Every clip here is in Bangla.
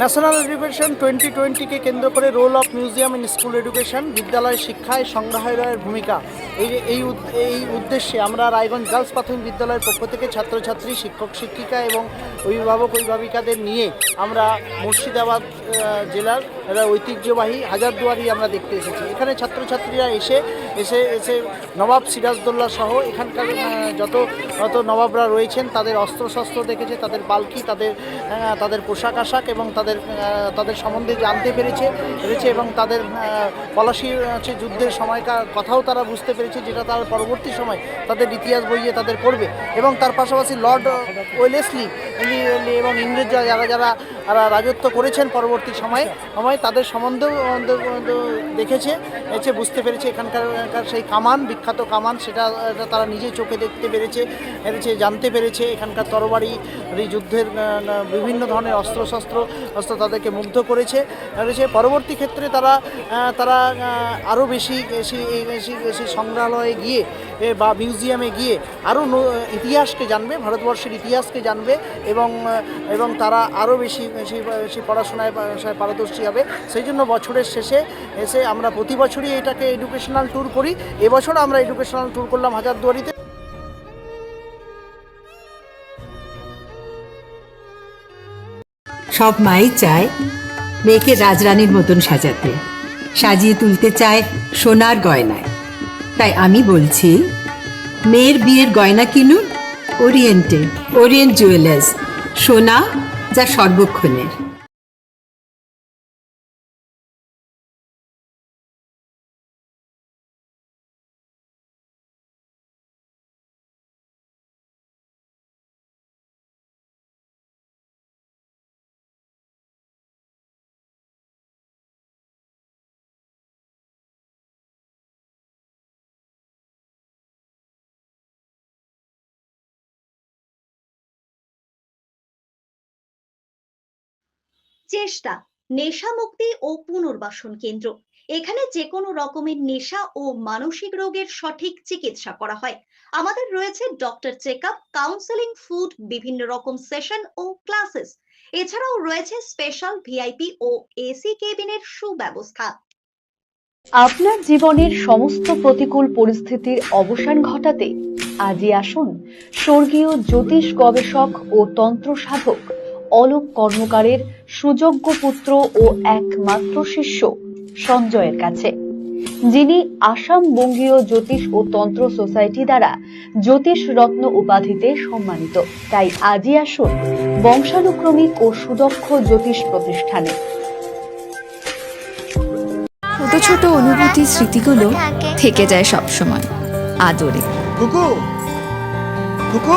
ন্যাশনাল এডুকেশন টোয়েন্টি টোয়েন্টিকে কেন্দ্র করে role of museum in school education বিদ্যালয় শিক্ষায় সংগ্রহালয়ের ভূমিকা। এই এই এই উদ্দেশ্যে আমরা রায়গঞ্জ গার্লস প্রাথমিক বিদ্যালয়ের পক্ষ থেকে ছাত্রছাত্রী, শিক্ষক, শিক্ষিকা এবং অভিভাবক, অভিভাবিকাদের নিয়ে আমরা মুর্শিদাবাদ জেলার একটা ঐতিহ্যবাহী হাজারদুয়ারি আমরা দেখতে এসেছি। এখানে ছাত্রছাত্রীরা এসে এসে এসে নবাব সিরাজদৌল্লা সহ এখানকার যত যত নবাবরা রয়েছেন, তাদের অস্ত্রশস্ত্র দেখেছে, তাদের পালকি, তাদের তাদের পোশাক আশাক এবং তাদের আহ, তাদের সম্বন্ধে জানতে পেরেছে পেরেছে এবং তাদের পলাশি হচ্ছে যুদ্ধের সময়কার কথাও তারা বুঝতে পেরেছে যেটা তার পরবর্তী সময় তাদের ইতিহাস বইয়ে তাদের পড়বে। এবং তার পাশাপাশি লর্ড ওয়েলেসলি এবং ইংরেজরা যারা যারা রাজত্ব করেছেন পরবর্তী সময়ে সময় তাদের সম্বন্ধেও দেখেছে এসে বুঝতে পেরেছে এখানকার সেই কামান বিখ্যাত কামান সেটা তারা নিজে চোখে দেখতে পেরেছে পেরেছে জানতে পেরেছে এখানকার তরবারি যুদ্ধের বিভিন্ন ধরনের অস্ত্রশস্ত্র অস্ত্র তাদেরকে মুগ্ধ করেছে। পরবর্তী ক্ষেত্রে তারা তারা আরও বেশি বেশি সংগ্রহালয়ে গিয়ে বা মিউজিয়ামে গিয়ে আরও ইতিহাসকে জানবে, ভারতবর্ষের ইতিহাসকে জানবে এবং এবং তারা আরও বেশি পড়াশোনায় পড়াশোনায় পারদর্শী হবে। সেই জন্য বছরের শেষে এসে আমরা প্রতি বছরই এটাকে এডুকেশনাল ট্যুর করি। এবছর আমরা এডুকেশনাল ট্যুর করলাম হাজারদুয়ারিতে। সব মাই চায় মেয়েকে রাজরানীর মতন সাজাতে, সাজিয়ে তুলতে চায় সোনার গয়নায়। তাই আমি বলছি, মেয়ের বিয়ের গয়না কিনুন ওরিয়েন্টে ওরিয়েন্ট জুয়েলার্স, সোনা যা সর্বক্ষণের। চেষ্টা নেশা মুক্তি ও পুনর্বাসন কেন্দ্র। এখানে যে কোনো রকমের নেশা ও মানসিক রোগের সঠিক চিকিৎসা করা হয়। আমাদের রয়েছে doctor check up counselling food বিভিন্ন রকম সেশন ও ক্লাসেস এছাড়াও রয়েছে স্পেশাল ভিআইপি ও এসি কেবিনের সুব্যবস্থা। আপনার জীবনের সমস্ত প্রতিকূল পরিস্থিতির অবসান ঘটাতে আজই আসুন স্বর্গীয় জ্যোতিষ গবেষক ও তন্ত্র সাধক অলোক কর্মকারের সুযোগ্য পুত্র ও একমাত্র শিষ্য সঞ্জয়ের কাছে যিনি আসাম বঙ্গীয় জ্যোতিষ ও তন্ত্র সোসাইটি দ্বারা জ্যোতিষ রত্ন উপাধিতে সম্মানিত। তাই আজই আসুন বংশানুক্রমিক ও সুদক্ষ জ্যোতিষ প্রতিষ্ঠানে। ছোট ছোট অনুভূতি স্মৃতিগুলো থেকে যায় সব সময় আদরে। কুকু! কুকু!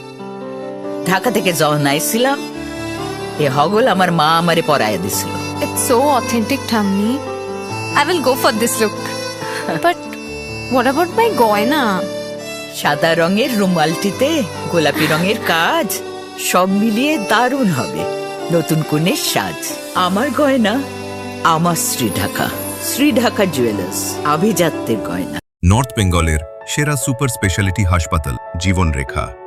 Dhaka থেকে যখন আইছিলাম এ হগল আমার মা আমারে পরায় দিছিল It's so authentic, Tammy. I will go for this look. but what about my goina? সাদা রঙের রুমালটিতে গোলাপি রঙের কাজ সব মিলিয়ে দারুণ হবে নতুন কনের সাজ আমার গয়না আমার শ্রী ঢাকা শ্রী ঢাকা জুয়েলার্স আভিজাত্যের গয়না নর্থ বেঙ্গলের সেরা সুপার স্পেশালিটি হাসপাতাল জীবনরেখা